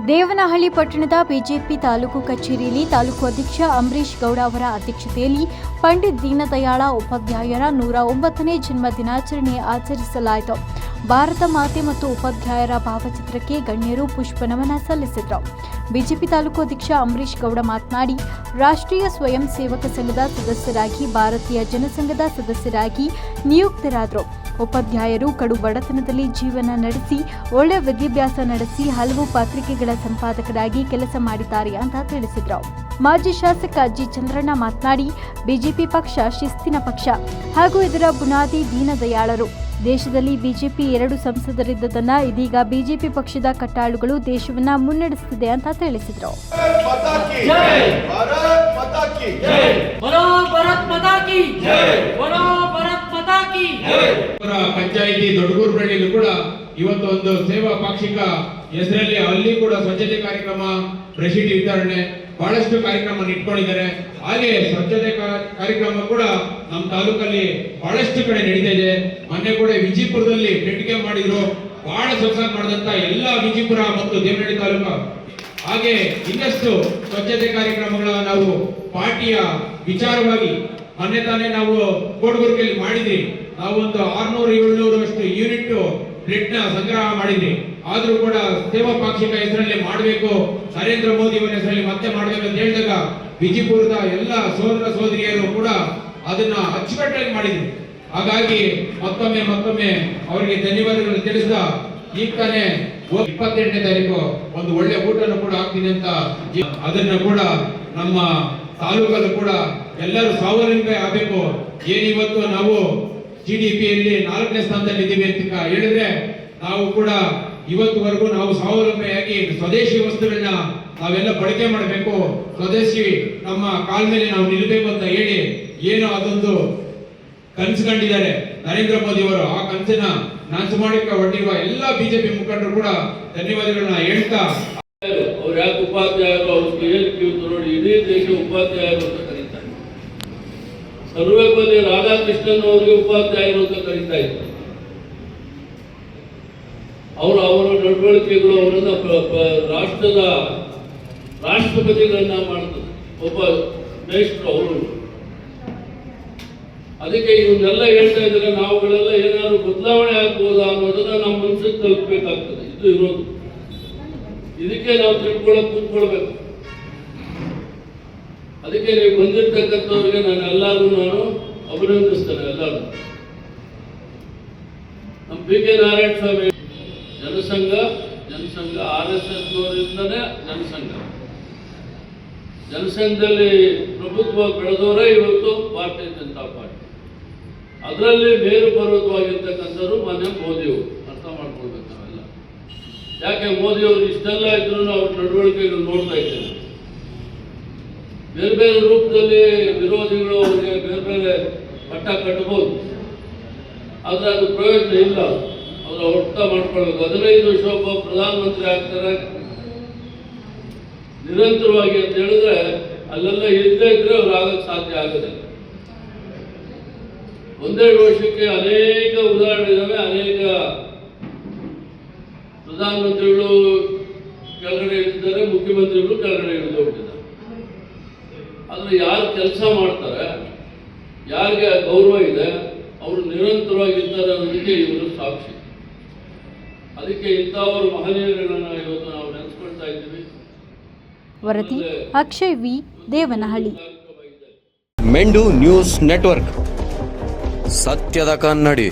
ದೇವನಹಳ್ಳಿ ಪಟ್ಟಣದ ಬಿಜೆಪಿ ತಾಲೂಕು ಕಚೇರಿಯಲ್ಲಿ ತಾಲೂಕು ಅಧ್ಯಕ್ಷ ಅಂಬರೀಶ್ ಗೌಡ ಅವರ ಅಧ್ಯಕ್ಷತೆಯಲ್ಲಿ ಪಂಡಿತ್ ದೀನದಯಾಳ ಉಪಾಧ್ಯಾಯರ ನೂರ ಒಂಬತ್ತನೇ ಜನ್ಮ ದಿನಾಚರಣೆ ಆಚರಿಸಲಾಯಿತು. ಭಾರತ ಮಾತೆ ಮತ್ತು ಉಪಾಧ್ಯಾಯರ ಭಾವಚಿತ್ರಕ್ಕೆ ಗಣ್ಯರು ಪುಷ್ಪ ನಮನ ಸಲ್ಲಿಸಿದರು. ಬಿಜೆಪಿ ತಾಲೂಕು ಅಧ್ಯಕ್ಷ ಅಂಬರೀಶ್ ಗೌಡ ಮಾತನಾಡಿ, ರಾಷ್ಟ್ರೀಯ ಸ್ವಯಂ ಸೇವಕ ಸಂಘದ ಸದಸ್ಯರಾಗಿ ಭಾರತೀಯ ಜನಸಂಘದ ಸದಸ್ಯರಾಗಿ ನಿಯುಕ್ತರಾದರು. ಉಪಾಧ್ಯಾಯರು ಕಡು ಬಡತನದಲ್ಲಿ ಜೀವನ ನಡೆಸಿ ಒಳ್ಳೆಯ ವಿದ್ಯಾಭ್ಯಾಸ ನಡೆಸಿ ಹಲವು ಪತ್ರಿಕೆಗಳ ಸಂಪಾದಕರಾಗಿ ಕೆಲಸ ಮಾಡಿದ್ದಾರೆ ಅಂತ ತಿಳಿಸಿದರು. ಮಾಜಿ ಶಾಸಕ ಜಿ ಚಂದ್ರಣ್ಣ ಮಾತನಾಡಿ ಬಿಜೆಪಿ ಪಕ್ಷ ಶಿಸ್ತಿನ ಪಕ್ಷ. ಹಾಗೂ ಇದರ ಬುನಾದಿ ದೀನದಯಾಳರು. ದೇಶದಲ್ಲಿ ಬಿಜೆಪಿ ಎರಡು ಸಂಸದರಿದ್ದದನ್ನ ಇದೀಗ ಬಿಜೆಪಿ ಪಕ್ಷದ ಕಟ್ಟಾಳುಗಳು ದೇಶವನ್ನ ಮುನ್ನಡೆಸುತ್ತಿದೆ ಅಂತ ತಿಳಿಸಿದರು. माता ಜಿಲ್ಲೆಯಲ್ಲಿ ದೊಡ್ಡಗೂರುಪಳ್ಳಿಯಲ್ಲೂ ಕೂಡ ಇವತ್ತು ಒಂದು ಸೇವಾ ಪಾಕ್ಷಿಕ ಹೆಸರಲ್ಲಿ ಅಲ್ಲಿ ಕೂಡ ಸ್ವಚ್ಛತೆ ಕಾರ್ಯಕ್ರಮ ಬ್ರೆಶೀಟ್ ವಿತರಣೆ ಬಹಳಷ್ಟು ಕಾರ್ಯಕ್ರಮ ಇಟ್ಕೊಂಡಿದ್ದಾರೆ. ಹಾಗೆ ಸ್ವಚ್ಛತೆ ಕಾರ್ಯಕ್ರಮ ಕೂಡ ನಮ್ಮ ತಾಲೂಕಲ್ಲಿ ಬಹಳಷ್ಟು ಕಡೆ ನಡೀತಾ ಇದೆ. ಮೊನ್ನೆ ಕೂಡ ವಿಜಯಪುರದಲ್ಲಿ ಪೆಟ್ಟಿಗೆ ಮಾಡಿದ್ರು. ಬಹಳ ಸಕ್ಸಸ್ ಮಾಡಿದಂತ ಎಲ್ಲ ವಿಜಯಪುರ ಮತ್ತು ದೇವನಹಳ್ಳಿ ತಾಲೂಕು. ಹಾಗೆ ಇನ್ನಷ್ಟು ಸ್ವಚ್ಛತೆ ಕಾರ್ಯಕ್ರಮಗಳ ನಾವು ಪಾರ್ಟಿಯ ವಿಚಾರವಾಗಿ ಮೊನ್ನೆ ತಾನೇ ನಾವು ಕೋಡ್ಗುರ್ಕೆಯಲ್ಲಿ ಮಾಡಿದ್ವಿ. ನಾವು ಒಂದು ಆರ್ನೂರು ಏಳ್ನೂರು ಅಷ್ಟು ಯೂನಿಟ್ ಬ್ಲಡ್ನ ಸಂಗ್ರಹ ಮಾಡಿದ್ವಿ. ಆದ್ರೂ ಕೂಡ ಸೇವಾ ಪಾಕ್ಷಿಕ ಹೆಸರಲ್ಲಿ ಮಾಡಬೇಕು, ನರೇಂದ್ರ ಮೋದಿ ಅವರ ಹೆಸರಲ್ಲಿ ಮತ್ತೆ ಮಾಡಬೇಕು ಅಂತ ಹೇಳಿದಾಗ ವಿಜಯಪುರದ ಎಲ್ಲ ಸೋದರ ಸೋದರಿಯರು ಕೂಡ ಅದನ್ನ ಅಚ್ಚುಕಟ್ಟಾಗಿ ಮಾಡಿದ್ರು. ಹಾಗಾಗಿ ಮತ್ತೊಮ್ಮೆ ಮತ್ತೊಮ್ಮೆ ಅವರಿಗೆ ಧನ್ಯವಾದಗಳು ತಿಳಿಸಿದ ಈಗ ತಾನೇ ಇಪ್ಪತ್ತೆಂಟನೇ ತಾರೀಕು ಒಂದು ಒಳ್ಳೆ ಊಟನ ಕೂಡ ಆಗ್ತೀನಿ ಅಂತ ಅದನ್ನ ಕೂಡ ನಮ್ಮ ತಾಲೂಕಲ್ಲೂ ಕೂಡ ಎಲ್ಲರೂ ಸ್ವಾವಲಂಬಿ ಆಗಬೇಕು. ಏನಿವತ್ತು ನಾವು ಜಿ ಡಿ ಪಿಯಲ್ಲಿ ನಾಲ್ಕನೇ ಸ್ಥಾನದಲ್ಲಿ ಇದ್ದೀವಿ ಅಂತ ಹೇಳಿದ್ರೆ ನಾವು ಕೂಡ ಇವತ್ತುವರೆಗೂ ನಾವು ಸ್ವಾವಲಂಬಿಯಾಗಿ ಸ್ವದೇಶಿ ವಸ್ತುಗಳನ್ನ ನಾವೆಲ್ಲ ಬಳಕೆ ಮಾಡಬೇಕು. ಸ್ವದೇಶಿ ನಮ್ಮ ಕಾಲ್ ಮೇಲೆ ನಾವು ನಿಲ್ಲಬೇಕು ಅಂತ ಹೇಳಿ ಏನು ಅದೊಂದು ಕನಸು ಕಂಡಿದ್ದಾರೆ ನರೇಂದ್ರ ಮೋದಿ ಅವರು ಆ ಕನಸನ್ನ ನಾಚು ಮಾಡಕ್ಕೆ ಹೊಟ್ಟಿರುವ ಎಲ್ಲ ಬಿಜೆಪಿ ಮುಖಂಡರು ಕೂಡ ಧನ್ಯವಾದಗಳನ್ನ ಹೇಳ್ತಾ ಅವ್ರು ಯಾಕೆ ಉಪಾಧ್ಯಾಯ ನೋಡಿ, ಇಡೀ ದೇಶ ಉಪಾಧ್ಯಾಯರು ಅಂತ ಕರೀತಾರೆ ಸರ್ವೇಪಲ್ಲಿ ರಾಧಾಕೃಷ್ಣನ್ ಅವರಿಗೆ ಉಪಾಧ್ಯಾಯರು ಅಂತ ಕರೀತಾ ಇದ್ರು. ಅವರು ಅವರ ನಡವಳಿಕೆಗಳು ಅವರನ್ನ ರಾಷ್ಟ್ರದ ರಾಷ್ಟ್ರಪತಿಗಳನ್ನ ಮಾಡಿದ್ರು ಒಬ್ಬ ಮೇಷ್ಟ್ರು ಅವರು. ಅದಕ್ಕೆ ಇವನ್ನೆಲ್ಲ ಹೇಳ್ತಾ ಇದ್ರೆ ನಾವುಗಳೆಲ್ಲ ಏನಾದ್ರು ಬದಲಾವಣೆ ಆಗ್ಬೋದಾ ಅನ್ನೋದನ್ನ ನಮ್ಮ ಮನಸ್ಸಿಗೆ ತಲುಪಬೇಕಾಗ್ತದೆ. ಇದು ಇರೋದು. ಇದಕ್ಕೆ ನಾವು ತಿಳ್ಕೊಳಕ್ ಕೂತ್ಕೊಳ್ಬೇಕು. ಅದಕ್ಕೆ ನೀವು ಬಂದಿರ್ತಕ್ಕಂಥವ್ರಿಗೆ ನಾನು ಎಲ್ಲರೂ ನಾನು ಅಭಿನಂದಿಸ್ತೇನೆ ಎಲ್ಲರೂ. ನಮ್ಮ P K Narayana Swamy Jana Sangh Jana Sangh R S S ನವರಿಂದನೇ Jana Sangh. ಜನಸಂಘದಲ್ಲಿ ಪ್ರಭುತ್ವ ಬೆಳೆದವರೇ ಇವತ್ತು ಭಾರತೀಯ ಜನತಾ ಪಾರ್ಟಿ. ಅದರಲ್ಲಿ ಬೇರು ಪರ್ವತವಾಗಿರ್ತಕ್ಕಂಥವ್ರು ಮಾನ್ಯ ಮೋದಿಯವರು. ಅರ್ಥ ಮಾಡ್ಕೊಳ್ಬೇಕು ನಾವೆಲ್ಲ. ಯಾಕೆ ಮೋದಿ ಅವರು ಇಷ್ಟೆಲ್ಲ ಇದ್ರು ಅವ್ರ ನಡವಳಿಕೆಗಳು ನೋಡ್ತಾ ಇದ್ದೇವೆ. ಬೇರೆ ಬೇರೆ ರೂಪದಲ್ಲಿ ವಿರೋಧಿಗಳು ಅವರಿಗೆ ಬೇರೆ ಬೇರೆ ಪಟ್ಟ ಕಟ್ಟಬಹುದು. ಆದ್ರೆ ಅದು ಪ್ರಯೋಜನ ಇಲ್ಲ. ಅವರು ಒಟ್ಟ ಮಾಡ್ಕೊಳ್ಬೇಕು. ಹದಿನೈದು ವರ್ಷ ಒಬ್ಬ ಪ್ರಧಾನಮಂತ್ರಿ ಆಗ್ತಾರೆ. ನಿರಂತರವಾಗಿ ಅಂತ ಹೇಳಿದ್ರೆ ಅಲ್ಲೆಲ್ಲ ಇಲ್ಲದೆ ಇದ್ರೆ ಅವ್ರು ಆಗಕ್ಕೆ ಸಾಧ್ಯ ಆಗೋದಿಲ್ಲ. ಒಂದೆರಡು ವರ್ಷಕ್ಕೆ ಅನೇಕ ಉದಾಹರಣೆ ಇದಾವೆ. ಅನೇಕ ಪ್ರಧಾನಮಂತ್ರಿಗಳು ಕೆಳಗಡೆ ಇಳಿದಿದ್ದಾರೆ ಮುಖ್ಯಮಂತ್ರಿಗಳು ಕೆಳಗಡೆ ಇಳಿದು ಹೋಗ್ತಿದ್ದಾರೆ ಆದ್ರೆ ಯಾರು ಕೆಲಸ ಮಾಡ್ತಾರೆ ಯಾರಿಗೆ ಗೌರವ ಇದೆ ಅವರು ನಿರಂತರವಾಗಿರ್ತಾರೆ ಅನ್ನೋದಕ್ಕೆ ಇವರು ಸಾಕ್ಷಿ. ಅದಕ್ಕೆ ಇಂಥವರು ಮಹನೀಯರುಗಳನ್ನ ಇವತ್ತು ನಾವು ನೆನೆಸ್ಕೊಳ್ತಾ ಇದ್ದೀವಿ. ವರದಿ ಅಕ್ಷಯ್ ವಿ. ದೇವನಹಳ್ಳಿ. ಮೆಂಡು ನ್ಯೂಸ್ ನೆಟ್ವರ್ಕ್. ಸತ್ಯದ ಕನ್ನಡಿ.